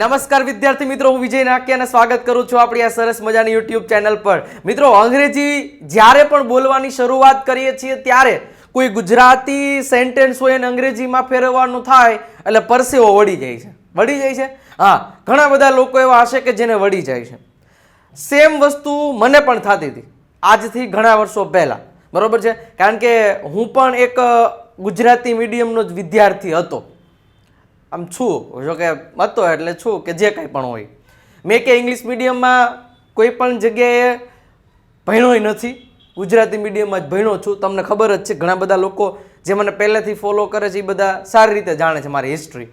નમસ્કાર વિદ્યાર્થી મિત્રો, હું વિજય નાકી અને સ્વાગત કરું છું આપણી આ સરસ મજાની યુટ્યુબ ચેનલ પર. મિત્રો, અંગ્રેજી જ્યારે પણ બોલવાની શરૂઆત કરીએ છીએ ત્યારે કોઈ ગુજરાતી સેન્ટેન્સ હોય અને અંગ્રેજીમાં ફેરવવાનું થાય, એટલે પરસેવો વળી જાય છે. વળી જાય છે? હા, ઘણા બધા લોકો એવા હશે કે જેને વળી જાય છે. સેમ વસ્તુ મને પણ થતી હતી, આજથી ઘણા વર્ષો પહેલાં. બરાબર છે? કારણ કે હું પણ એક ગુજરાતી મીડિયમનો જ વિદ્યાર્થી હતો. આમ છું, જો કે હતો એટલે છું કે જે કંઈ પણ હોય. મેં કે ઇંગ્લિશ મીડિયમમાં કોઈ પણ જગ્યાએ ભણ્યોય નથી. ગુજરાતી મીડિયમમાં જ ભણ્યો છું. તમને ખબર જ છે, ઘણા બધા લોકો જે મને પહેલેથી ફોલો કરે છે, એ બધા સારી રીતે જાણે છે મારી હિસ્ટ્રી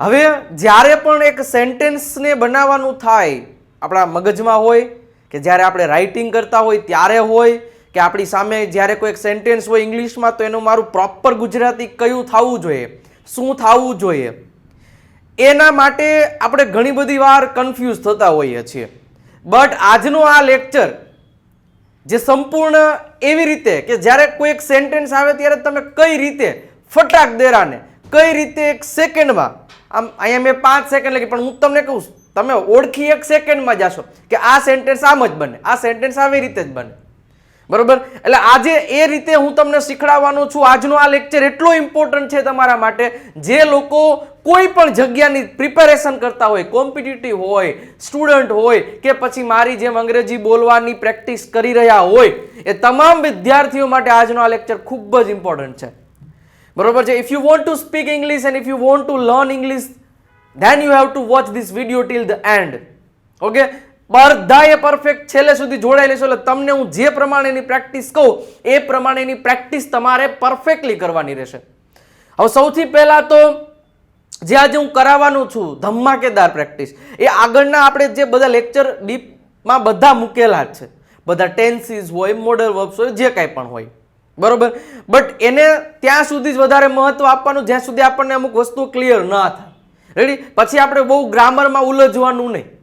હવે જ્યારે પણ એક સેન્ટેન્સને બનાવવાનું થાય, આપણા મગજમાં હોય, કે જ્યારે આપણે રાઇટિંગ કરતા હોય, ત્યારે હોય, કે આપણી સામે જ્યારે કોઈ એક સેન્ટેન્સ હોય ઇંગ્લિશમાં તો એનું મારું પ્રોપર ગુજરાતી કયું થવું જોઈએ? શું થવું જોઈએ? એના માટે આપણે ઘણી બધી વાર કન્ફ્યુઝ થતા હોઈએ છીએ. બટ આજનો આ લેક્ચર જે સંપૂર્ણ એવી રીતે કે જ્યારે કોઈ એક સેન્ટેન્સ આવે ત્યારે તમે કઈ રીતે ફટાક દેરાને, કઈ રીતે એક સેકન્ડમાં આમ અહીંયા મેં પાંચ સેકન્ડ લખી, પણ હું તમને કહું, તમે ઓળખી એક સેકન્ડમાં જાશો કે આ સેન્ટેન્સ આમ જ બને, આ સેન્ટેન્સ આવી રીતે જ બને. બરોબર? એટલે આજે એ રીતે હું તમને શીખડાવવાનો છું. આજનો આ લેક્ચર એટલો ઇમ્પોર્ટન્ટ છે તમારા માટે. જે લોકો કોઈ પણ જગ્યાની પ્રિપેરેશન કરતા હોય કોમ્પિટિટિવ હોય સ્ટુડન્ટ હોય, કે પછી મારી જેમ અંગ્રેજી બોલવાની પ્રેક્ટિસ કરી રહ્યા હોય, એ તમામ વિદ્યાર્થીઓ માટે આજનો આ લેક્ચર ખૂબ જ ઇમ્પોર્ટન્ટ છે. બરોબર છે? If you want to speak English and if you want to learn English then you have to watch this video till the end okay બધાએ પરફેક્ટ છેલ્લે સુધી જોડાઈ લેશો એટલે તમને હું જે પ્રમાણેની પ્રેક્ટિસ કહું, એ પ્રમાણેની પ્રેક્ટિસ તમારે પરફેક્ટલી કરવાની રહેશે. હવે સૌથી પહેલાં તો જે આજે હું કરાવવાનું છું, ધમાકેદાર પ્રેક્ટિસ એ આગળના આપણે જે બધા લેક્ચર ડીપમાં બધા મૂકેલા જ છે. બધા ટેન્સીસ હોય મોડલ વર્બ્સ હોય, જે કાંઈ પણ હોય. બરોબર? બટ એને ત્યાં સુધી જ વધારે મહત્વ આપવાનું, જ્યાં સુધી આપણને અમુક વસ્તુ ક્લિયર ન થાય. રેડી પછી આપણે બહુ ગ્રામરમાં ઉલજવાનું નહીં.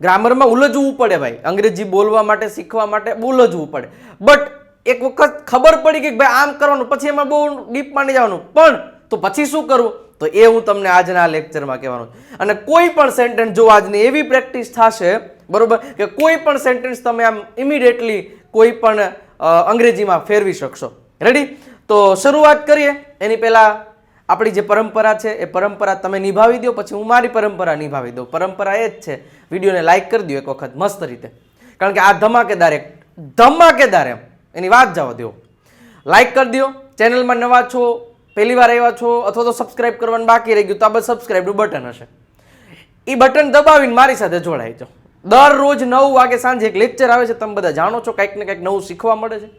ગ્રામરમાં ઉલજવું પડે ભાઈ. અંગ્રેજી બોલવા માટે, શીખવા માટે ઉલજવું પડે. બટ એક વખત ખબર પડી કે ભાઈ આમ કરવાનું, પછી એમાં બહુ ડીપમાં નહીં જવાનું. પણ તો પછી શું કરવું? તો એ હું તમને આજના લેક્ચરમાં કહેવાનું. અને કોઈ પણ સેન્ટેન્સ જો આજની એવી પ્રેક્ટિસ થશે, બરોબર, કે કોઈ પણ સેન્ટેન્સ તમે આમ ઇમિડિયેટલી કોઈ પણ અંગ્રેજીમાં ફેરવી શકશો. રેડી તો શરૂઆત કરીએ. એની પહેલાં આપણી જે પરંપરા છે, એ પરંપરા તમે નિભાવી દો, પછી હું મારી પરંપરા નિભાવી દઉં. પરંપરા એ જ છે વિડીયોને લાઈક કરી દો એક વખત, મસ્ત રીતે. કારણ કે આ ધમાકેદાર એક, ધમાકેદાર એમ. એની વાત જવા દો લાઈક કરી દો ચેનલમાં નવા છો પહેલી વાર આવ્યા છો, અથવા તો સબસ્ક્રાઇબ કરવાનું બાકી રહી ગયું, તો આ બસ સબસ્ક્રાઇબનું બટન હશે. એ બટન દબાવીને મારી સાથે જોડાઈ જાઓ. દરરોજ નવ વાગે સાંજે એક લેક્ચર આવે છે, તમે બધા જાણો છો, કંઈક ને કંઈક નવું શીખવા મળે છે.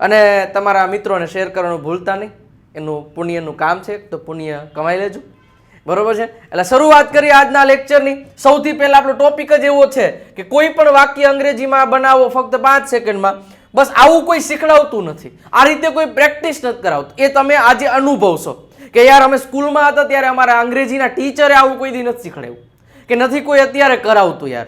અને તમારા મિત્રોને શેર કરવાનું ભૂલતા નહીં. એનું પુણ્યનું કામ છે, તો પુણ્ય કમાઈ લેજો. બરોબર છે? એટલે શરૂઆત કરીએ આજના લેક્ચરની સૌથી પહેલા આપણો ટોપિક જ એવો છે કે કોઈ પણ વાક્ય અંગ્રેજીમાં બનાવો ફક્ત પાંચ સેકન્ડમાં બસ આવું કોઈ શીખડાવતું નથી. આ રીતે કોઈ પ્રેક્ટિસ નથી કરાવતું. એ તમે આજે અનુભવશો કે યાર અમે સ્કૂલમાં હતા ત્યારે અમારા અંગ્રેજીના ટીચરે આવું કોઈ દી નથી શીખડાવ્યું. કે નથી કોઈ અત્યારે કરાવતું યાર.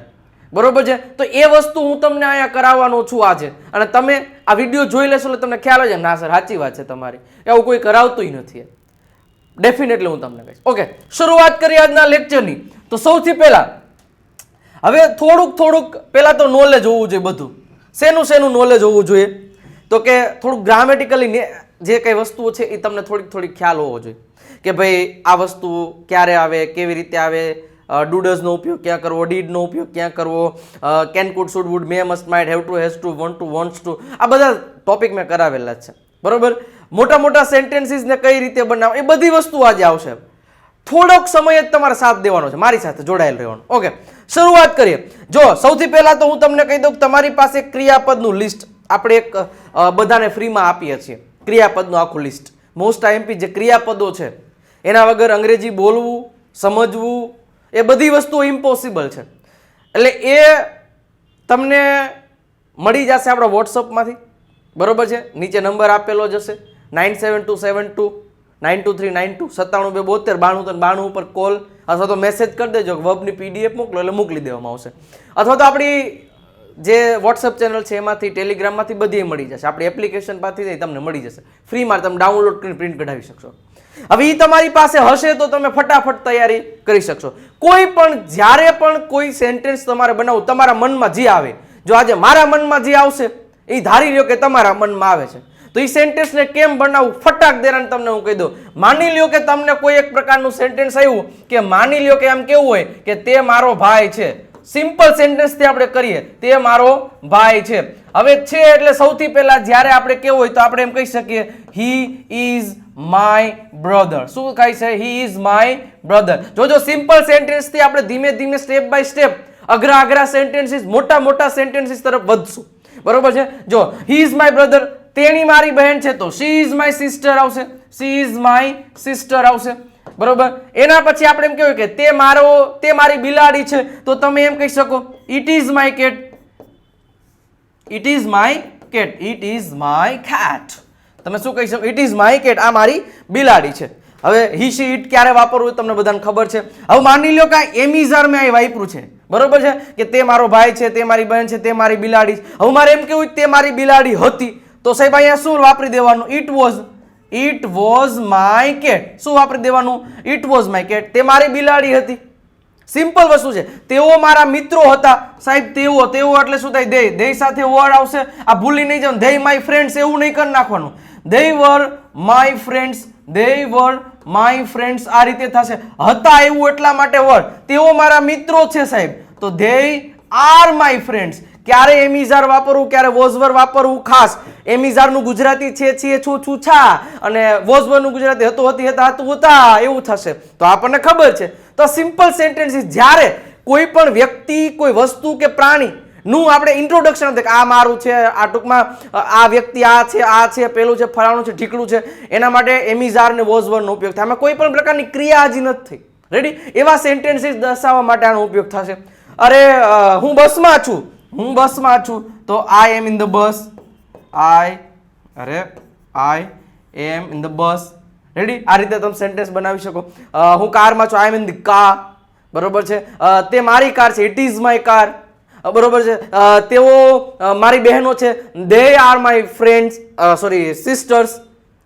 બરોબર છે? તો એ વસ્તુ હું તમને અહીંયા કરાવવાનો છું આજે. અને તમે આ વીડિયો જોઈ લેશો એટલે તમને ખ્યાલ જ ના સર સાચી વાત છે તમારી. એવું કોઈ કરાવતું નથી. ડેફિનેટલી હું તમને કહીશ. ઓકે શરૂઆત કરીએ આજના લેક્ચરની તો સૌથી પહેલા, હવે થોડુંક થોડુંક પહેલાં તો નોલેજ હોવું જોઈએ બધું. શેનું શેનું નોલેજ હોવું જોઈએ? તો કે થોડુંક ગ્રામેટિકલી જે કંઈ વસ્તુઓ છે એ તમને થોડીક થોડીક ખ્યાલ હોવો જોઈએ. કે ભાઈ આ વસ્તુ ક્યારે આવે, કેવી રીતે આવે ડુડઝનો ઉપયોગ ક્યાં કરવો ડીડનો ઉપયોગ ક્યાં કરવો can could should would may must might have to has to want to wants to આ બધા ટોપિક મેં કરાવેલા છે. બરોબર? મોટા મોટા સેન્ટેન્સીસને કઈ રીતે બનાવવા એ બધી વસ્તુ આજે આવશે. થોડોક સમય જ તમારે સાથ દેવાનો છે, મારી સાથે જોડાયેલ રહેવાનું. ઓકે શરૂઆત કરીએ. જો, સૌથી પહેલા તો હું તમને કહી દઉં તમારી પાસે ક્રિયાપદનું લિસ્ટ આપણે એક બધાને ફ્રીમાં આપીએ છીએ. ક્રિયાપદનું આખું લિસ્ટ મોસ્ટ આઈએમપી જે ક્રિયાપદો છે, એના વગર અંગ્રેજી બોલવું, સમજવું, એ બધી વસ્તુઓ ઇમ્પોસિબલ છે. એટલે એ તમને મળી જશે આપણા વોટ્સઅપમાંથી બરોબર છે? નીચે નંબર આપેલો જ હશે nine seven two seven two, nine two three nine two, સત્તાણું બે બોતેર, બાણું ત્રણ, બાણું ઉપર કોલ, અથવા તો મેસેજ કરી દેજો વબની પીડીએફ મોકલો એટલે મોકલી દેવામાં આવશે. અથવા તો આપણી જે વોટ્સઅપ ચેનલ છે એમાંથી ટેલિગ્રામમાંથી બધી મળી જશે. આપણી એપ્લિકેશન પાસેથી તમને મળી જશે. ફ્રીમાં તમે ડાઉનલોડ કરીને પ્રિન્ટ કઢાવી શકશો. હવે એ તમારી પાસે હશે તો તમે ફટાફટ તૈયારી કરી શકશો. કોઈ પણ, જ્યારે પણ કોઈ સેન્ટેન્સ તમારે બનાવવું, તમારા મનમાં જે આવે, જો આજે મારા મનમાં જે આવશે એ ધારી લો કે તમારા મનમાં આવે છે. તો એ સેન્ટેન્સને કેમ બનાવવું ફટાક દેરાને તમને હું કહી દઉં. માની લ્યો કે તમને કોઈ એક પ્રકારનું સેન્ટેન્સ આવ્યું કે માની લ્યો કે આમ કેવું હોય કે તે મારો ભાઈ છે. સિમ્પલ સેન્ટેન્સથી આપણે કરીએ. તે મારો ભાઈ છે. હવે છે એટલે સૌથી પહેલાં જ્યારે આપણે કેવું હોય તો આપણે એમ કહી શકીએ હી ઇઝ માય બ્રધર શું કહે છે? હી ઇઝ માય બ્રધર જોજો સિમ્પલ સેન્ટેન્સથી આપણે ધીમે ધીમે સ્ટેપ બાય સ્ટેપ અઘરા અઘરા સેન્ટેન્સીસ મોટા મોટા સેન્ટેન્સીસ તરફ વધશું. બરોબર છે? જો હી ઇઝ માય બ્રધર તેણી મારી બહેન છે તો શી ઇઝ માય સિસ્ટર આવશે. શી ઇઝ માય સિસ્ટર આવશે. બરોબર? એના પછી આપણે એમ કહેવાય કે તે મારો, તે મારી બિલાડી છે. તો તમે એમ કહી શકો it is my cat it is my cat it is my cat તમે શું કહી શકો? ઇટ ઇઝ માય કેટ આ મારી બિલાડી છે. હવે હી શી ઇટ ક્યારે વાપરવું તમને બધાને ખબર છે. હવે માની લો કે એમિઝાર મેં અહીં વાપર્યું છે. બરોબર છે? કે તે મારો ભાઈ છે, તે મારી બહેન છે, તે મારી બિલાડી. હવે મારે એમ કેવું તે મારી બિલાડી હતી. તો સાહેબ, અહીંયા શું વાપરી દેવાનું? It was it was my cat શું વાપરી દેવાનું? ઇટ વોઝ માય કેટ તે મારી બિલાડી હતી. સિમ્પલ વસ્તુ છે. તેઓ મારા મિત્રો હતા. સાહેબ, તેઓ તેઓ એટલે શું થાય? દે દે સાથે વર્ડ આવશે. આ ભૂલી નહીં જવાનું. દે માય ફ્રેન્ડ્સ એવું નહીં કરી નાખવાનું. They were my friends they were my friends આ રીતે થશે. હતા એવું એટલા માટે વર્ડ તેઓ મારા મિત્રો છે સાહેબ. તો દે આર માય ફ્રેન્ડ્સ ક્યારે એમિઝાર વાપરવું, ક્યારે વોઝવર વાપરવું ખાસ? એમિઝારનું ગુજરાતી છે છીએ છું છું, છા. અને વોઝવરનું ગુજરાતી હતું, હતી, હતા, હતું, હતા. એવું થશે. તો આપણને ખબર છે. તો સિમ્પલ સેન્ટેન્સ જ્યારે કોઈ પણ વ્યક્તિ, કોઈ વસ્તુ કે પ્રાણી, નું આપણે ઇન્ટ્રોડક્શન કે આ મારું છે, આ ટૂંકમાં, આ વ્યક્તિ આ છે આ છે, પેલું છે, ફલાણું છે, ઢીકડું છે. એના માટે એમિઝાર ને વોઝવરનો ઉપયોગ થાય. આમાં કોઈ પણ પ્રકારની ક્રિયા હજી નથી થઈ. રેડી એવા સેન્ટેન્સીસ દર્શાવવા માટે આનો ઉપયોગ થશે. અરે હું બસમાં છું. હું બસમાં છું, તો I am in the bus I અરે I am in the bus ready આ રીતે તમે સેન્ટેન્સ બનાવી શકો. હું કારમાં છું I am in the car બરોબર છે? તે મારી કાર છે ઇટ ઇઝ માય કાર બરોબર છે? તેઓ મારી બહેનો છે. They are my friends sorry sisters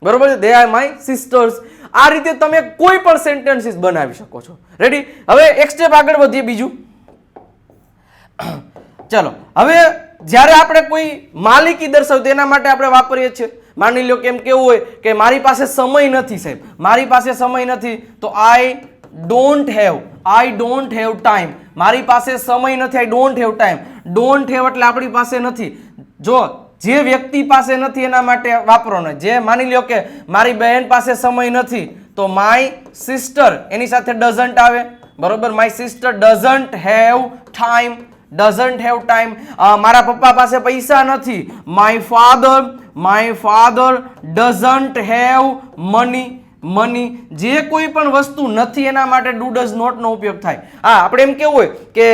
બરોબર છે? દે આર માય સિસ્ટર્સ આ રીતે તમે કોઈ પણ સેન્ટેન્સીસ બનાવી શકો છો. રેડી હવે એક સ્ટેપ આગળ વધીએ બીજું. ચલો, હવે જ્યારે આપણે કોઈ માલિકી દર્શાવ તેના માટે આપણે વાપરીએ છીએ. માની લો કેમ કેવું હોય કે મારી પાસે સમય નથી સાહેબ. મારી પાસે સમય નથી, તો I don't have I don't have time મારી પાસે સમય નથી I don't have time don't have એટલે આપણી પાસે નથી. જો જે વ્યક્તિ પાસે નથી, એના માટે વાપરો ને જે માની લ્યો કે મારી બહેન પાસે સમય નથી, તો માય સિસ્ટર એની સાથે ડઝન્ટ આવે. બરોબર? My sister doesn't have time doesn't have time મારા પપ્પા પાસે પૈસા નથી. My father my father doesn't have money money જે કોઈ પણ વસ્તુ નથી, એના માટે ડુ ડઝ નોટનો ઉપયોગ થાય. હા, આપણે એમ કેવું હોય કે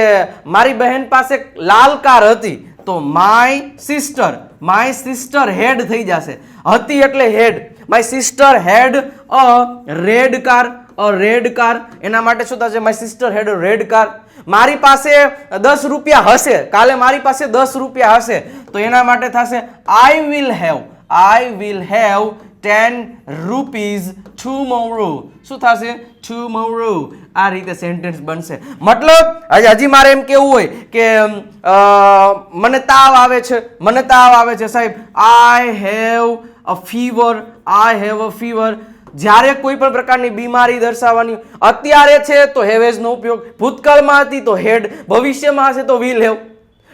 મારી બહેન પાસે લાલ કાર હતી, તો my sister my sister had થઈ જશે. હતી એટલે had my sister had a red car red car એના માટે શું થશે? My sister had red car મારી પાસે દસ રૂપિયા હશે. કાલે મારી પાસે દસ રૂપિયા હશે. તો એના માટે થશે I will have I will have ten rupees tomorrow શું થશે? ટુમોરો આ રીતે સેન્ટેન્સ બનશે. મતલબ હજી મારે એમ કેવું હોય કે મને તાવ આવે છે. મને તાવ આવે છે. સાહેબ I have a fever I have a fever જ્યારે કોઈ પણ પ્રકારની બીમારી દર્શાવવાની અત્યારે છે તો હેવેઝનો ઉપયોગ ભૂતકાળમાં હતી તો હેડ, ભવિષ્યમાં હશે તો વિલ હેવ.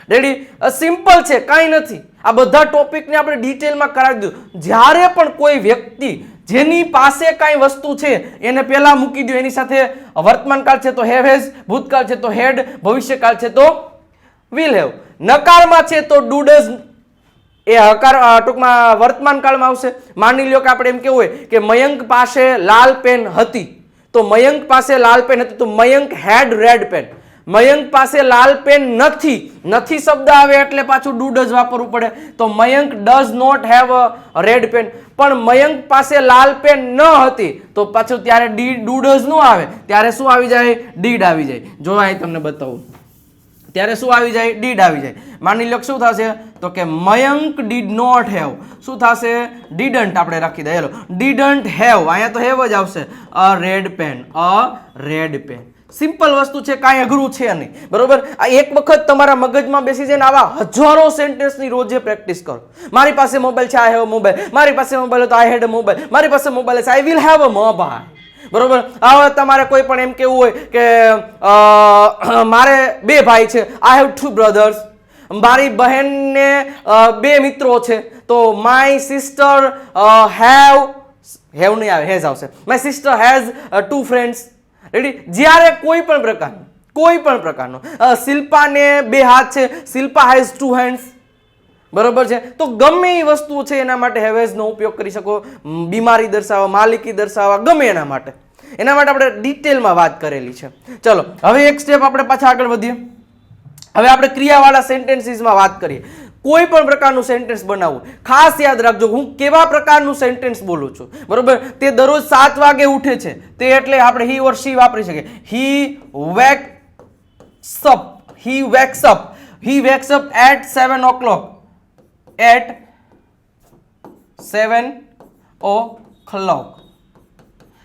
રેડી સિમ્પલ છે, કાંઈ નથી. આ બધા ટોપિકને આપણે ડિટેલમાં કરાવી દીધું. જ્યારે પણ કોઈ વ્યક્તિ જેની પાસે કાંઈ વસ્તુ છે, એને પહેલા મૂકી દો. એની સાથે વર્તમાનકાળ છે તો હેવ હેઝ ભૂતકાળ છે તો હેડ, ભવિષ્યકાળ છે તો વિલ હેવ. નકારમાં છે તો ડુ ડઝ એ હકાર ટૂંકમાં વર્તમાન કાળમાં આવશે. માની લ્યો કે આપણે એમ કેવું હોય કે મયંક પાસે લાલ પેન હતી. તો મયંક પાસે લાલ પેન હતી, તો Mayank had red pen Mayank પાસે લાલ પેન નથી. નથી શબ્દ આવે એટલે પાછું ડુ ડઝ વાપરવું પડે. તો Mayank does not have a red pen પણ મયંક પાસે લાલ પેન ન હતી, તો પાછું ત્યારે ડી ડુ ડઝ નો આવે. ત્યારે શું આવી જાય? ડીડ આવી જાય. જો અહીં તમને બતાવું. ત્યારે શું આવી જાય? ડીડ આવી જાય. માની લો શું થશે? તો કે મયંક ડીડ નોટ હેવ. શું થશે? ડીડન્ટ આપણે રાખી દઈએ. Didn't have. અહીંયા તો હેવ જ આવશે. A red pen. A red pen. Simple વસ્તુ છે, કાંઈ અઘરું છે નહીં. બરોબર? આ એક વખત તમારા મગજમાં બેસી જઈને આવા હજારો સેન્ટેન્સની રોજે પ્રેક્ટિસ કરો. મારી પાસે મોબાઈલ છે આઈ હેવ મોબાઈલ મારી પાસે મોબાઈલ હતો આઈ હેડ મોબાઈલ મારી પાસે મોબાઈલ છે I will have a mobile બરોબર? હવે તમારે કોઈ પણ એમ કેવું હોય કે મારે બે ભાઈ છે. આઈ હેવ ટુ બ્રધર્સ મારી બહેનને બે મિત્રો છે. તો માય સિસ્ટર હેવ હેવ નહીં આવે હેઝ આવશે. My sister has two friends ready જ્યારે કોઈ પણ પ્રકારનું, કોઈ પણ પ્રકારનું શિલ્પાને બે હાથ છે. શિલ્પા હેઝ ટુ હેન્ડ્સ બરોબર છે? તો ગમે એ વસ્તુ છે એના માટે હેવેઝનો ઉપયોગ કરી શકો. બીમારી દર્શાવવા, માલિકી દર્શાવવા, ગમે એના માટે. એના માટે આપણે ડિટેલમાં વાત કરેલી છે. ચલો, હવે એક સ્ટેપ આપણે પાછા આગળ વધીએ. હવે આપણે ક્રિયાવાળા સેન્ટેન્સીસમાં વાત કરીએ. કોઈ પણ પ્રકારનું સેન્ટેન્સ બનાવવું. ખાસ યાદ રાખજો, હું કેવા પ્રકારનું સેન્ટેન્સ બોલું છું. બરોબર? તે દરરોજ સાત વાગે ઉઠે છે. તે એટલે આપણે હી ઓર શી વાપરી શકીએ. He wakes up he wakes up he wakes up at seven o'clock at seven o'clock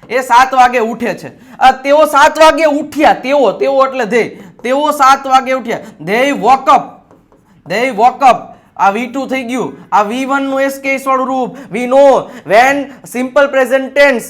એ સાત વાગે ઉઠે છે. તેઓ સાત વાગે ઉઠ્યા, તેઓ તેઓ એટલે ધ્યેય. તેઓ સાત વાગે ઉઠ્યા. ધ્યેય વોકઅપ ધ્યેય વોકઅપ આ વી ટુ થઈ ગયું. આ વી વનનું એસ કેસ વાળું રૂપ. We know when simple present tense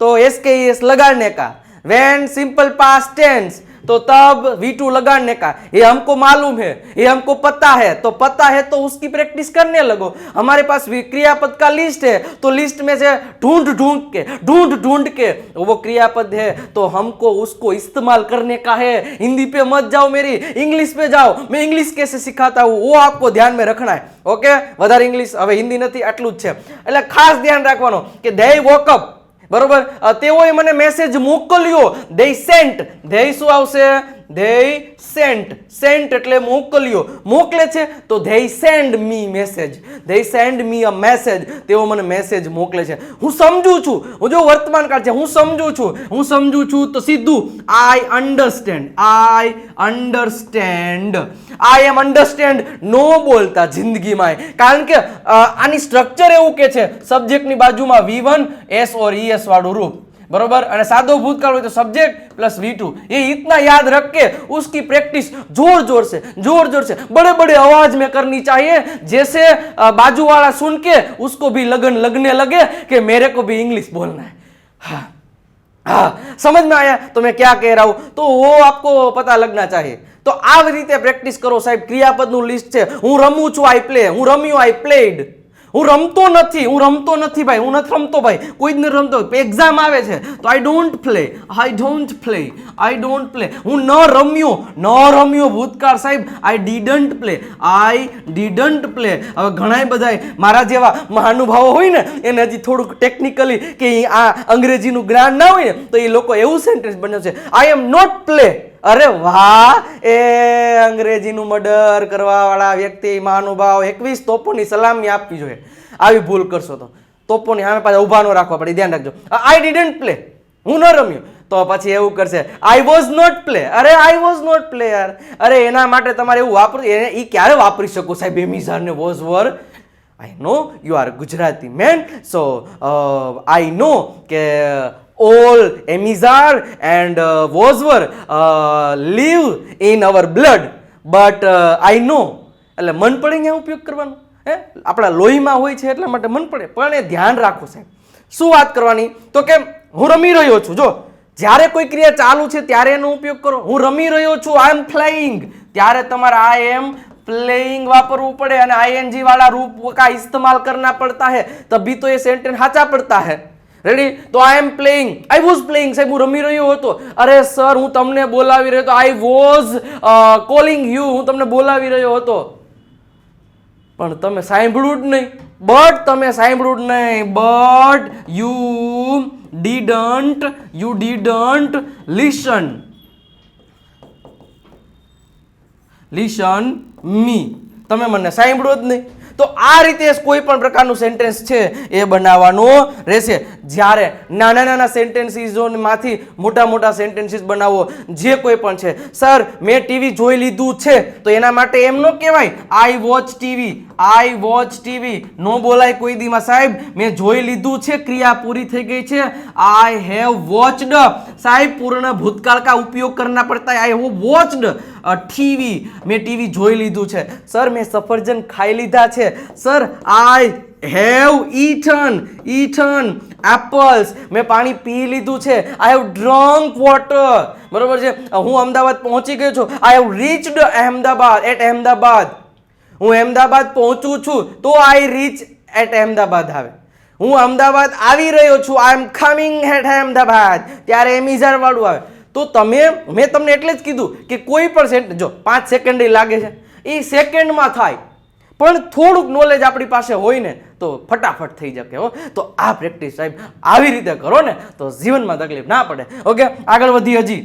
તો એસ કે એસ લગાડને કા. વેન સિમ્પલ પાસ્ટ ટેન્સ तो तब वी टू लगाने का ये हमको मालूम है ये हमको पता है तो पता है तो उसकी प्रैक्टिस करने लगो हमारे पास भी क्रियापद का लिस्ट है तो लिस्ट में से ढूंढ ढूंढ के ढूंढ ढूंढ के वो क्रियापद है तो हमको उसको इस्तेमाल करने का है हिंदी पे मत जाओ मेरी इंग्लिश पे जाओ मैं इंग्लिश कैसे सिखाता हूँ वो आपको ध्यान में रखना है ओके વધારે ઇંગ્લિશ હવે હિન્દી નથી આટલું જ છે એટલે ખાસ ધ્યાન રાખવાનું કે ધે વોકઅપ બરોબર? તેઓએ મને મેસેજ મોકલ્યો. દે સેન્ટ ધે શું આવશે? They Saint. સેન્ટ એટલે મોકલ્યો. મોકલે છે તો they send me message. They send me a message. તેઓ મને મેસેજ મોકલે છે. હું સમજુ છું. હું જો વર્તમાન કાળ છે, હું સમજુ છું. હું સમજુ છું તો સીધું I understand I understand I am understand નો બોલતા જિંદગીમાં. કારણ કે આની સ્ટ્રક્ચર એવું કે છે સબ્જેક્ટની બાજુમાં V one S or E S વાળું રૂપ. बरोबर અને સાદો भूतकाल હોય તો सब्जेक्ट प्लस वी टू ये इतना याद रख के उसकी प्रैक्टिस जोर जोर से जोर जोर से बड़े बड़े आवाज में करनी चाहिए जैसे अ, बाजू वाला सुन के उसको भी लगन लगने लगे कि मेरे को भी इंग्लिश बोलना है हाँ हाँ समझ में आया तो मैं क्या कह रहा हूं तो वो आपको पता लगना चाहिए તો આવી રીતે પ્રેક્ટિસ કરો સાહેબ ક્રિયાપદનું લિસ્ટ છે હું રમું છું આઈ પ્લે હું રમ્યું આઈ પ્લેડ હું રમતો નથી, હું રમતો નથી ભાઈ, હું નથી રમતો ભાઈ. કોઈ જ નથી રમતો. એક્ઝામ આવે છે, તો I don't play I don't play I don't play હું ન રમ્યો ન રમ્યો ભૂતકાળ સાહેબ I didn't play I didn't play હવે ઘણા બધા મારા જેવા મહાનુભાવો હોય ને, એને હજી થોડુંક ટેકનિકલી કે આ અંગ્રેજીનું જ્ઞાન ના હોય ને, તો એ લોકો એવું સેન્ટેન્સ છે આઈ એમ નોટ પ્લે અરે વાહ, એ અંગ્રેજીનું મર્ડર કરવાવાળા વ્યક્તિ, મહાનુભાવ, એકવીસ તોપોની સલામી આપવી જોઈએ. આવી ભૂલ કરશો તો. તોપોની સામે પાછા ઊભા ન રાખવા પડે, ધ્યાન રાખજો. આઈ ડિડન્ટ પ્લે હું ન રમ્યો. તો પછી એવું કરશે આઈ વોઝ નોટ પ્લે અરે આઈ વોઝ નોટ પ્લે યાર. અરે, એના માટે તમારે એવું વાપરું એ ક્યારે વાપરી શકો સાહેબ? એમિઝાર ને was were I know you are Gujarati man so I know કે all Emizar and uh, Voswer uh, live in our blood. But uh, એટલે મન પડે અહીંયા ઉપયોગ કરવાનો. હે? આપણા લોહીમાં હોય છે એટલા માટે મન પડે. પણ એ ધ્યાન રાખવું સાહેબ. શું વાત કરવાની? તો કેમ? હું રમી રહ્યો છું. જો જ્યારે કોઈ ક્રિયા ચાલુ છે ત્યારે એનો ઉપયોગ કરો. હું રમી રહ્યો છું. આઈ એમ પ્લેઇંગ ત્યારે તમારે આઈ એમ પ્લેઇંગ વાપરવું પડે અને આઈએનજી વાળા રૂપ કા ઇસ્તેમાલ કરના પડતા હે. તભી તો એ સેન્ટેન્સ સાચા પડતા હે. રેડી તો I am playing I was playing સાહેબ, હું રમી રહ્યો હતો. અરે સર, હું તમને બોલાવી રહ્યો હતો. આઈ વોઝ કોલિંગ યુ હું તમને બોલાવી રહ્યો હતો. પણ તમે સાંભળ્યું જ નહીં. બટ તમે સાંભળ્યું જ નહીં. But you didn't you didn't listen listen me તમે મને સાંભળો જ નહીં. તો આ રીતે કોઈ પણ પ્રકારનું સેન્ટેન્સ છે એ બનાવવાનું રહેશે. જ્યારે નાના નાના સેન્ટેન્સીસોમાંથી મોટા મોટા સેન્ટેન્સીસ બનાવો, જે કોઈ પણ છે. સર મેં ટીવી જોઈ લીધું છે. તો એના માટે એમ ન કહેવાય I watch TV I watch TV. નો બોલાય કોઈ દીમાં. સાહેબ, મેં જોઈ લીધું છે, ક્રિયા પૂરી થઈ ગઈ છે. I have watched. સાહેબ, પૂર્ણ ભૂતકાળ કા ઉપયોગ કરના પડતા આઈ હેવ વોચડ ટીવી. મેં ટીવી જોઈ લીધું છે. સર, મેં સફરજન ખાઈ લીધા છે. Sir, I have eaten. Eaten apples. મેં પાણી પી લીધું છે. I have drunk water. બરાબર છે? હું અમદાવાદ પહોંચી ગયો છું. I have reached Ahmedabad, at Ahmedabad. હું અહેમદાબાદ પહોંચું છું તો આઈ રીચ એટ અહેમદાબાદ આવે. હું અમદાવાદ આવી રહ્યો છું I am coming at Ahmedabad ત્યારે એમિઝાર વાળું આવે. તો તમે, મેં તમને એટલે જ કીધું કે કોઈ પણ સેન્ટ જો પાંચ સેકન્ડ લાગે છે, એ સેકન્ડમાં થાય. પણ થોડુંક નોલેજ આપણી પાસે હોય ને, તો ફટાફટ થઈ શકે હો. તો આ પ્રેક્ટિસ સાહેબ આવી રીતે કરો ને, તો જીવનમાં તકલીફ ના પડે. ઓકે આગળ વધી હજી.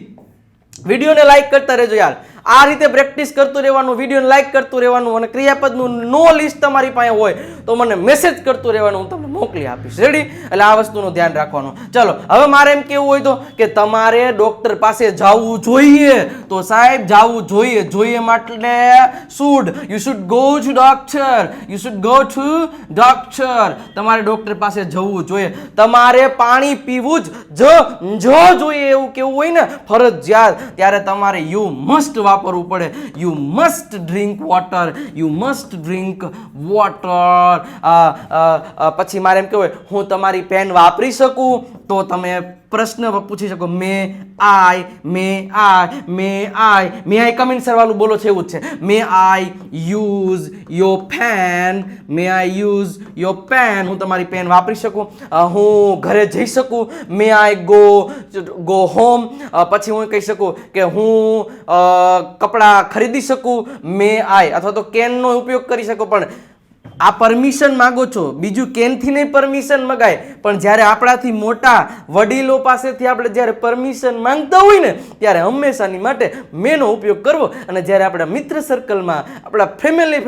વિડીયોને લાઈક કરતા રહેજો યાર. આ રીતે પ્રેક્ટિસ કરતું રહેવાનું વિડીયોને લાઈક કરતું રહેવાનું અને ક્રિયાપદનું નો લિસ્ટ તમારી પાસે હોય તો મને મેસેજ કરતું રહેવાનું, હું તમને મોકલી આપીશ. રેડી એટલે આ વસ્તુનું ધ્યાન રાખવાનું. ચલો, હવે મારે એમ કેવું હોય તો કે તમારે ડોક્ટર પાસે જવું જોઈએ. તો સાહેબ, જવું જોઈએ. જોઈએ માટે should you should go to doctor you should go to doctor તમારે ડોક્ટર પાસે જવું જોઈએ. તમારે પાણી પીવું જ જ જોઈએ એવું કેવું હોય ને? ફરજિયાત. ત્યારે તમારે યુ મસ્ટ વાપરવું પડે. You must drink water you must drink water પછી મારે એમ કહેવાય હું તમારી પેન વાપરી શકું? તો તમે પ્રશ્ન પૂછી શકો મે આઈ મે આઈ મે આઈ મે આઈ કમિન સરવાળું બોલો છે એવું જ છે. May I use your pen may I use your pen હું તમારી પેન વાપરી શકું હું ઘરે જઈ શકું may I go go home પછી હું કહી શકું કે હું કપડાં ખરીદી શકું મે આઈ અથવા તો કેનનો ઉપયોગ કરી શકું, પણ આ પરમિશન માંગો છો. બીજું કેનથી નહીં પરમિશન મગાય? પણ જ્યારે આપણાથી મોટા વડીલો પાસેથી આપણે જ્યારે પરમિશન માંગતા હોય ને, ત્યારે હંમેશાની માટે મેનો ઉપયોગ કરવો. અને જ્યારે આપણા મિત્ર સર્કલમાં આપણા ફેમિલી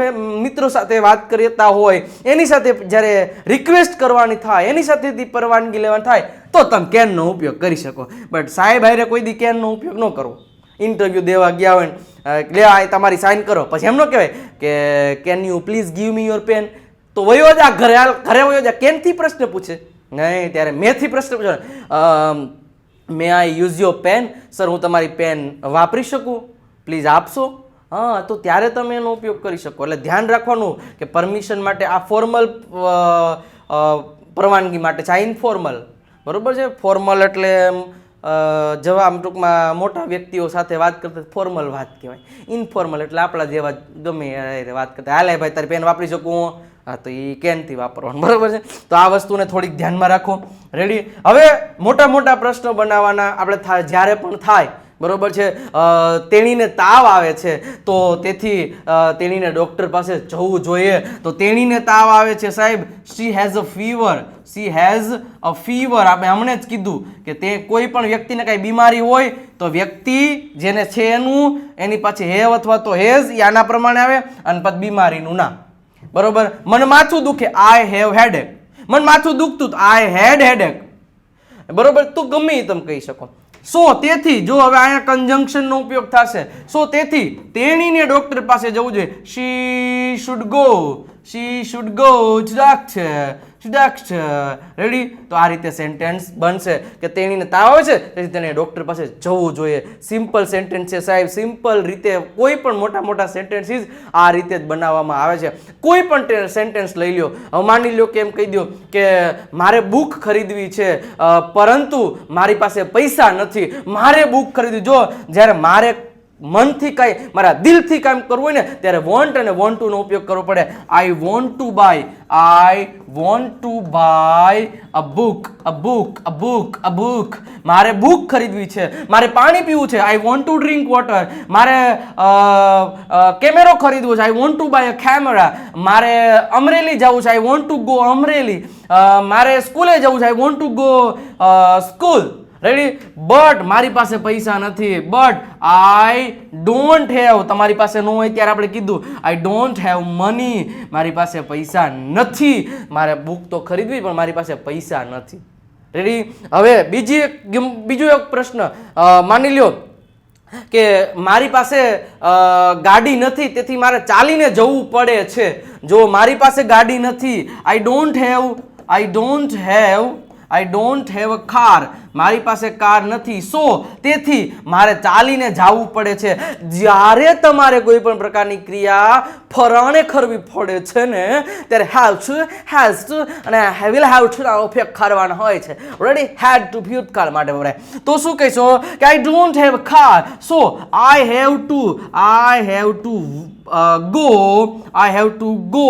મિત્રો સાથે વાત કરતા હોય, એની સાથે જ્યારે રિક્વેસ્ટ કરવાની થાય, એની સાથેથી પરવાનગી લેવાની થાય, તો તમે કેનનો ઉપયોગ કરી શકો. બટ સાહેબ, હારે કોઈ દી કેનનો ઉપયોગ ન કરવો ઇન્ટરવ્યૂ દેવા ગયા હોય ને, અ, લે આ તમારી સાઇન કરો. પછી એમ ન કહેવાય કે can you please give me your pen તો વયો જા ઘરે ઘરે વયો જા. કેનથી પ્રશ્ન પૂછે? નહીં ત્યારે મેંથી પ્રશ્ન પૂછે may I use your pen sir હું તમારી પેન વાપરી શકું? પ્લીઝ આપશો? હા તો ત્યારે તમે એનો ઉપયોગ કરી શકો. એટલે ધ્યાન રાખવાનું કે પરમિશન માટે આ ફોર્મલ પરવાનગી માટે છે આ ઇન્ફોર્મલ બરોબર છે? ફોર્મલ એટલે એમ, જવા ટૂંકમાં મોટા વ્યક્તિઓ સાથે વાત કરતા ફોર્મલ વાત કહેવાય. ઇનફોર્મલ એટલે આપણા જેવા ગમે વાત કરતા હાલે ભાઈ, તારી પેન વાપરી શકું હું? હા, તો એ કેનથી વાપરવાનું, બરાબર છે? તો આ વસ્તુને થોડીક ધ્યાનમાં રાખો. રેડી હવે મોટા મોટા પ્રશ્નો બનાવવાના આપણે જ્યારે પણ થાય બરોબર છે? તેણીને તાવ આવે છે, તો તેથી તેણીને ડૉક્ટર પાસે જવું જોઈએ. તો તેણીને તાવ આવે છે સાહેબ she has a fever she has a fever આપણે હમણાં જ કીધું કે તે કોઈ પણ વ્યક્તિને કાંઈ બીમારી હોય, તો વ્યક્તિ જેને છે એનું, એની પાછી હેવ અથવા તો હેઝ એ આના પ્રમાણે આવે અને પછી બીમારીનું ના બરોબર? મને માથું દુખે આઈ હેવ હેડેક મને માથું દુખતું આઈ હેડ હેડેક બરોબર? તું ગમે એ તમે કહી શકો. સો તેથી જો હવે અહીંયા કન્જંક્શનનો ઉપયોગ થશે, સો તેથી તેણીને ડોક્ટર પાસે જવું જોઈએ. She should go she should go to doctor to doctor ready તો આ રીતે સેન્ટેન્સ બનશે કે તેણીને તાવ છે, તેથી તેને ડોક્ટર પાસે જવું જોઈએ. સિમ્પલ સેન્ટેન્સ છે સાહેબ. સિમ્પલ રીતે કોઈ પણ મોટા મોટા સેન્ટેન્સીસ આ રીતે જ બનાવવામાં આવે છે. કોઈ પણ સેન્ટેન્સ લઈ લ્યો. હવે માની લ્યો કે એમ કહી દો કે મારે બુક ખરીદવી છે પરંતુ મારી પાસે પૈસા નથી. મારે બુક ખરીદવી. જો જ્યારે મારે મનથી કાંઈ, મારા દિલથી કામ કરવું હોય ને, ત્યારે વોન્ટ અને વોન્ટ નો ઉપયોગ કરવો પડે. I want to buy I want to buy a book a book a book a book મારે બુક ખરીદવી છે, મારે પાણી પીવું છે I want to drink water મારે કેમેરો ખરીદવો છે I want to buy a camera મારે અમરેલી જવું છે I want to go Amreli. મારે સ્કૂલે જવું છે I want to go school ready but મારી પાસે પૈસા નથી. બટ આઈ ડોન્ટ હેવ તમારી પાસે ન હોય ત્યારે આપણે કીધું. આઈ ડોન્ટ હેવ મની મારી પાસે પૈસા નથી. મારે બુક તો ખરીદવી, પણ મારી પાસે પૈસા નથી. રેડી હવે બીજી એક બીજો એક પ્રશ્ન. માની લ્યો કે મારી પાસે ગાડી નથી, તેથી મારે ચાલીને જવું પડે છે. જો મારી પાસે ગાડી નથી I don't have I don't have I don't have a car મારી પાસે કાર નથી. સો તેથી મારે ચાલીને જવું પડે છે. જ્યારે તમારે કોઈ પણ પ્રકારની ક્રિયા ફરાણે કરવી પડે છે ને, ત્યારે હેવ ટુ હેઝ ટુ અને વિલ હેવ ટુ ના ઉપયોગ કરવાનો હોય છે. રેડી હેડ ટુ ભૂતકાળ માટે વપરાય. તો શું કહીશો? કે I don't have car so I have to I have to go I have to go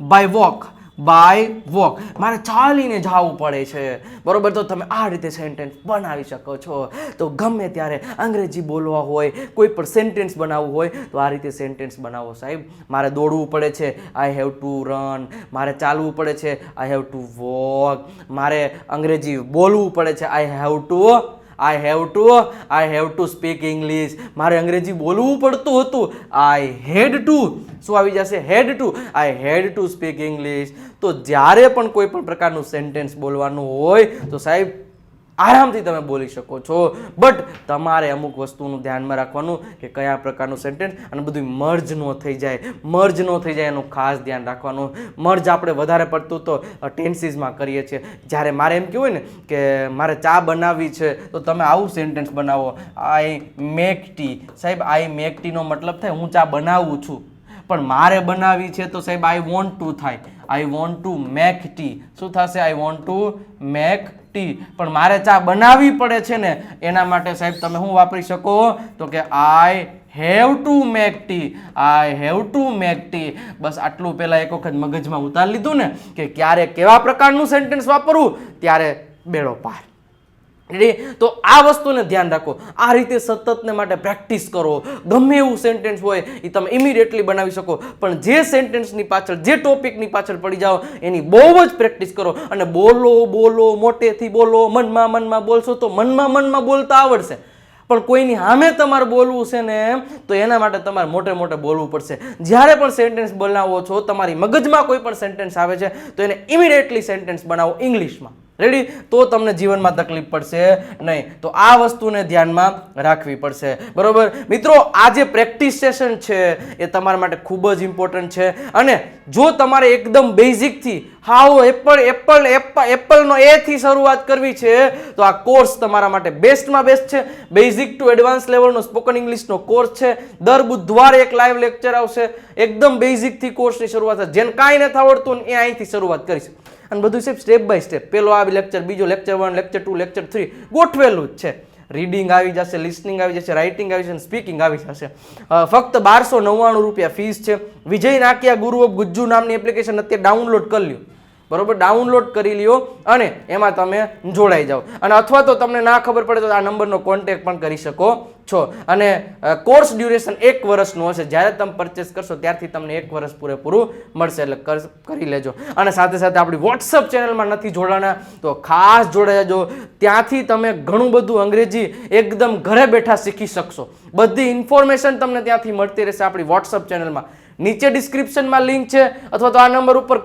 by walk by walk. મારે ચાલીને જવું પડે છે. બરોબર? તો તમે આ રીતે સેન્ટેન્સ બનાવી શકો છો. તો ગમે ત્યારે અંગ્રેજી બોલવા હોય, કોઈ પણ સેન્ટેન્સ બનાવવું હોય, તો આ રીતે સેન્ટેન્સ બનાવો સાહેબ. મારે દોડવું પડે છે. આઈ હેવ ટુ રન મારે ચાલવું પડે છે. આઈ હેવ ટુ વોક મારે અંગ્રેજી બોલવું પડે છે. I have to I have to I have to speak English મારે અંગ્રેજી બોલવું પડતું હતું. આઈ હેડ ટુ શું આવી જશે? Had to I had to speak English તો જ્યારે પણ કોઈ પણ પ્રકારનું સેન્ટેન્સ બોલવાનું હોય, તો સાહેબ આરામથી તમે બોલી શકો છો. બટ તમારે અમુક વસ્તુનું ધ્યાનમાં રાખવાનું કે કયા પ્રકારનું સેન્ટેન્સ અને બધું મર્જ ન થઈ જાય. મર્જ ન થઈ જાય એનું ખાસ ધ્યાન રાખવાનું. મર્જ આપણે વધારે પડતું તો ટેન્સીસમાં કરીએ છીએ. જ્યારે મારે એમ કહેવું હોય ને કે મારે ચા બનાવવી છે, તો તમે આવું સેન્ટેન્સ બનાવો. આઈ મેક ટી સાહેબ આઈ મેક ટીનો મતલબ થાય હું ચા બનાવું છું. પણ મારે બનાવવી છે તો સાહેબ આઈ વોન્ટ ટુ થાય. I want to make tea શું થશે? I want to make tea પણ મારે ચા બનાવવી પડે છે ને, એના માટે સાહેબ તમે શું વાપરી શકો? તો કે I have to make tea I have to make tea બસ આટલું પહેલાં એક વખત મગજમાં ઉતારી લીધું ને કે ક્યારે કેવા પ્રકારનું સેન્ટેન્સ વાપરવું? ત્યારે બેડો પાર. તો આ વસ્તુને ધ્યાન રાખો. આ રીતે સતતને માટે પ્રેક્ટિસ કરો. ગમે એવું સેન્ટેન્સ હોય એ તમે ઇમિડિયેટલી બનાવી શકો. પણ જે સેન્ટેન્સની પાછળ, જે ટોપિકની પાછળ પડી જાઓ, એની બહુ જ પ્રેક્ટિસ કરો. અને બોલો બોલો, મોટેથી બોલો, મનમાં મનમાં બોલશો તો મનમાં મનમાં બોલતા આવડશે. પણ કોઈની સામે તમારે બોલવું છે ને, તો એના માટે તમારે મોટે મોટે બોલવું પડશે. જ્યારે પણ સેન્ટેન્સ બનાવો છો, તમારી મગજમાં કોઈ પણ સેન્ટેન્સ આવે છે, તો એને ઇમિડિયેટલી સેન્ટેન્સ બનાવો ઇંગ્લિશમાં રેડી તો તમને જીવનમાં તકલીફ પડશે નહીં. તો આ વસ્તુને ધ્યાનમાં રાખવી પડશે. બરોબર? મિત્રો, આ જે પ્રેક્ટિસ સેશન છે, એ તમારા માટે ખૂબ જ ઇમ્પોર્ટન્ટ છે. અને જો તમારે એકદમ બેઝિકથી હાવ એપલ એપલ એપલનો એથી શરૂઆત કરવી છે, તો આ કોર્સ તમારા માટે બેસ્ટમાં બેસ્ટ છે. બેઝિક ટુ એડવાન્સ લેવલનો સ્પોકન ઇંગ્લિશનો કોર્સ છે. દર બુધવારે એક લાઈવ લેક્ચર આવશે. એકદમ બેઝિકથી કોર્સની શરૂઆત થશે જેને કાંઈ નથી આવડતું એ અહીંથી શરૂઆત કરીશ. અને બધું સાહેબ સ્ટેપ બાય સ્ટેપ પેલો આ લેક્ચર બીજો lecture one lecture two lecture three ગોઠવેલું જ છે. રીડિંગ આવી જશે લિસનિંગ આવી જશે રાઇટિંગ આવી જશે સ્પીકિંગ આવી જશે. ફક્ત બારસો નવ્વાણું રૂપિયા ફીસ છે. વિજય નાકિયા ગુરુ ઓફ ગુજ્જુ નામની એપ્લિકેશન અત્યારે ડાઉનલોડ કરી લ્યો. બરોબર? ડાઉનલોડ કરી લ્યો અને એમાં તમે જોડાઈ જાઓ. અને અથવા તો તમને ના ખબર પડે તો આ નંબરનો કોન્ટેક્ટ પણ કરી શકો છો. અને કોર્સ ડ્યુરેશન એક વર્ષનું હશે. જ્યારે તમે પરચેસ કરશો ત્યારથી તમને એક વર્ષ પૂરેપૂરું મળશે. એટલે કરી લેજો. અને સાથે સાથે આપણી વોટ્સઅપ ચેનલમાં નથી જોડાના તો ખાસ જોડાઈ ત્યાંથી તમે ઘણું બધું અંગ્રેજી એકદમ ઘરે બેઠા શીખી શકશો. બધી ઇન્ફોર્મેશન તમને ત્યાંથી મળતી રહેશે આપણી વોટ્સઅપ ચેનલમાં નીચે ડિસ્ક્રિપ્શનમાં લિંક છે. અથવા તો આ નંબર ઉપર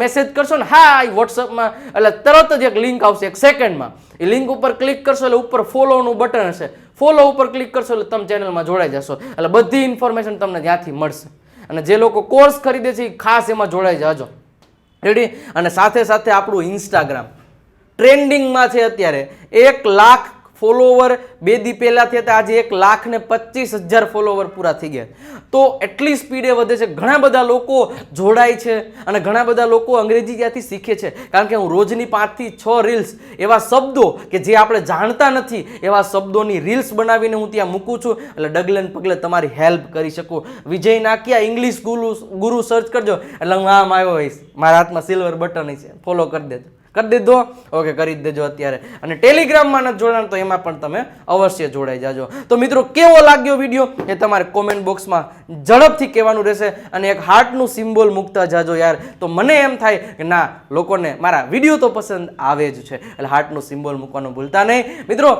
મેસેજ કરશો ને, હા એ વોટ્સઅપમાં એટલે તરત જ એક લિંક આવશે, એક સેકન્ડમાં એ લિંક ઉપર ક્લિક કરશો એટલે ઉપર ફોલોનું બટન હશે. ફોલો ઉપર ક્લિક કરશો એટલે તમે ચેનલમાં જોડાઈ જશો. એટલે બધી ઇન્ફોર્મેશન તમને ત્યાંથી મળશે. અને જે લોકો કોર્સ ખરીદે છે એ ખાસ એમાં જોડાઈ જાજો. રેડી અને સાથે સાથે આપણું ઇન્સ્ટાગ્રામ ટ્રેન્ડિંગમાં છે અત્યારે એક લાખ ફોલોવર બે દી પહેલાં થયા હતા, આજે એક લાખ ને પચીસ હજાર ફોલોવર પૂરા થઈ ગયા. તો એટલી સ્પીડે વધે છે. ઘણા બધા લોકો જોડાય છે અને ઘણા બધા લોકો અંગ્રેજી ત્યાંથી શીખે છે. કારણ કે હું રોજની પાંચથી છ રીલ્સ એવા શબ્દો કે જે આપણે જાણતા નથી, એવા શબ્દોની રીલ્સ બનાવીને હું ત્યાં મૂકું છું. એટલે ડગલે પગલે તમારી હેલ્પ કરી શકું. વિજય નાખ્યા ઇંગ્લિશ ગુરુ ગુરુ સર્ચ કરજો. એટલે હું આમ આવ્યો હોઈશ. મારા હાથમાં સિલ્વર બટન છે ફોલો કરી દેજો. કરી દીધો? ઓકે, કરી દેજો અત્યારે. અને ટેલિગ્રામમાં નથી જોડાણ, તો એમાં પણ તમે અવશ્ય જોડાઈ જાજો. તો મિત્રો, કેવો લાગ્યો વીડિયો એ તમારે કોમેન્ટ બોક્સમાં ઝડપથી કહેવાનું રહેશે અને એક હાર્ટનું સિમ્બોલ મૂકતા જાજો યાર. તો મને એમ થાય કે ના, લોકોને મારા વીડિયો તો પસંદ આવે જ છે. એટલે હાર્ટનું સિમ્બોલ મૂકવાનું ભૂલતા નહીં. મિત્રો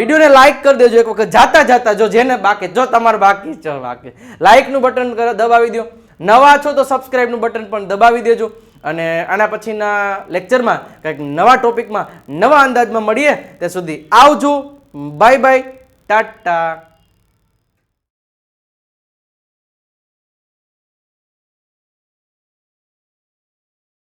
વિડીયોને લાઈક કરી દેજો એક વખત. જાતા જાતા જો જેને બાકી જો તમારે બાકી છે, બાકી. લાઈકનું બટન દબાવી દો નવા છો તો સબસ્ક્રાઈબનું બટન પણ દબાવી દેજો. અને આના પછીના લેક્ચરમાં કંઈક નવા ટોપિકમાં નવા અંદાજમાં મળીએ. ત્યાં સુધી આવજો. Bye bye Tata